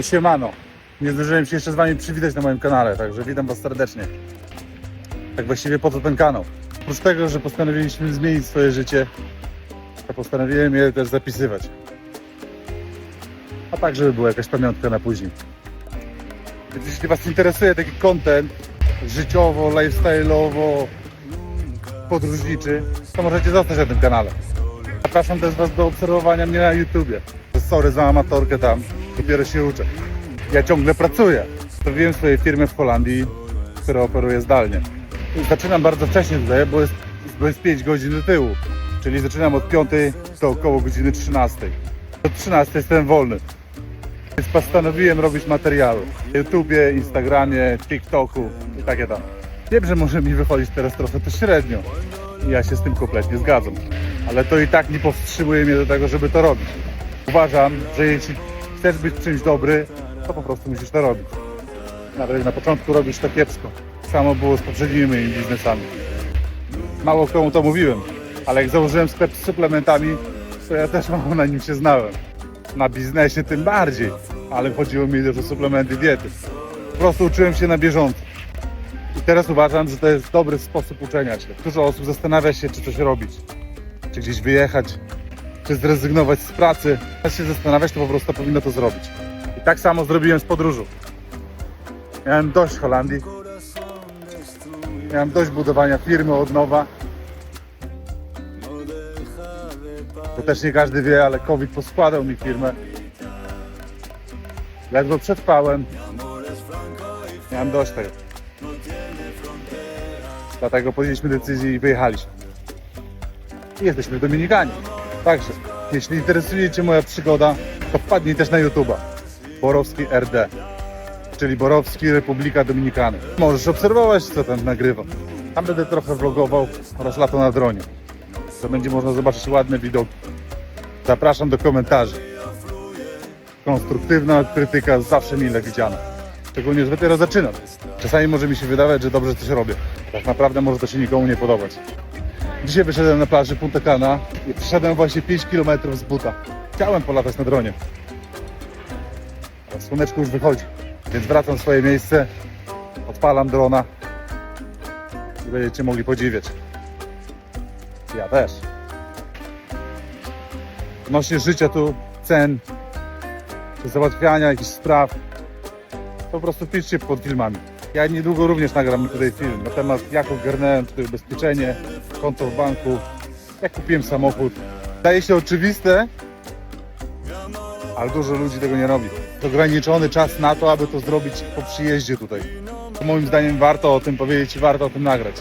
To siemano. Nie zdążyłem się jeszcze z wami przywitać na moim kanale, także witam was serdecznie. Tak właściwie po co ten kanał? Oprócz tego, że postanowiliśmy zmienić swoje życie, to postanowiłem je też zapisywać. A tak, żeby była jakaś pamiątka na później. Więc jeśli was interesuje taki content życiowo, lifestyle'owo, podróżniczy, to możecie zostać na tym kanale. Zapraszam też Was do obserwowania mnie na YouTubie. Sorry za amatorkę tam, dopiero się uczę. Ja ciągle pracuję. Stawiłem swoje firmy w Holandii, która operuje zdalnie. Zaczynam bardzo wcześnie tutaj, bo jest, bo jest 5 godzin do tyłu. Czyli zaczynam od 5 do około godziny 13. Do 13 jestem wolny. Więc postanowiłem robić materiały. Na YouTubie, Instagramie, TikToku i takie tam. Wiem, że może mi wychodzić teraz trochę to średnio. Ja się z tym kompletnie zgadzam. Ale to i tak nie powstrzymuje mnie do tego, żeby to robić. Uważam, że jeśli chcesz być czymś dobry, to po prostu musisz to robić. Nawet na początku robisz to kiepsko. Samo było z poprzednimi moimi biznesami. Mało komu to mówiłem, ale jak założyłem sklep z suplementami, to ja też mało na nim się znałem. Na biznesie tym bardziej, ale chodziło mi też o suplementy diety. Po prostu uczyłem się na bieżąco. I teraz uważam, że to jest dobry sposób uczenia się. Dużo osób zastanawia się, czy coś robić, czy gdzieś wyjechać, czy zrezygnować z pracy. Zamiast się zastanawiać, to po prostu powinno to zrobić. I tak samo zrobiłem z podróżą. Miałem dość Holandii. Miałem dość budowania firmy od nowa. To też nie każdy wie, ale COVID poskładał mi firmę. Ledwo przetrwałem. Miałem dość tego. Dlatego podjęliśmy decyzję i wyjechaliśmy. I jesteśmy w Dominikanie. Także, jeśli interesuje Cię moja przygoda, to wpadnij też na YouTube'a. Borowski RD, czyli Borowski Republika Dominikany. Możesz obserwować, co tam nagrywam. Tam będę trochę vlogował oraz lato na dronie. To będzie można zobaczyć ładne widoki. Zapraszam do komentarzy. Konstruktywna krytyka zawsze mile widziana. Szczególnie, że dopiero zaczynam. Czasami może mi się wydawać, że dobrze coś robię. Tak naprawdę może to się nikomu nie podobać. Dzisiaj wyszedłem na plaży Punta Cana i przeszedłem właśnie 5 km z buta. Chciałem polatać na dronie. Ale słoneczko już wychodzi, więc wracam w swoje miejsce, odpalam drona i będziecie mogli podziwiać. Ja też. Odnośnie życia tu, cen, załatwiania jakichś spraw, po prostu piszcie pod filmami. Ja niedługo również nagram tutaj film na temat jak ogarnąłem tutaj ubezpieczenie, konto w banku, jak kupiłem samochód. Wydaje się oczywiste, ale dużo ludzi tego nie robi. To ograniczony czas na to, aby to zrobić po przyjeździe tutaj. Moim zdaniem warto o tym powiedzieć i warto o tym nagrać.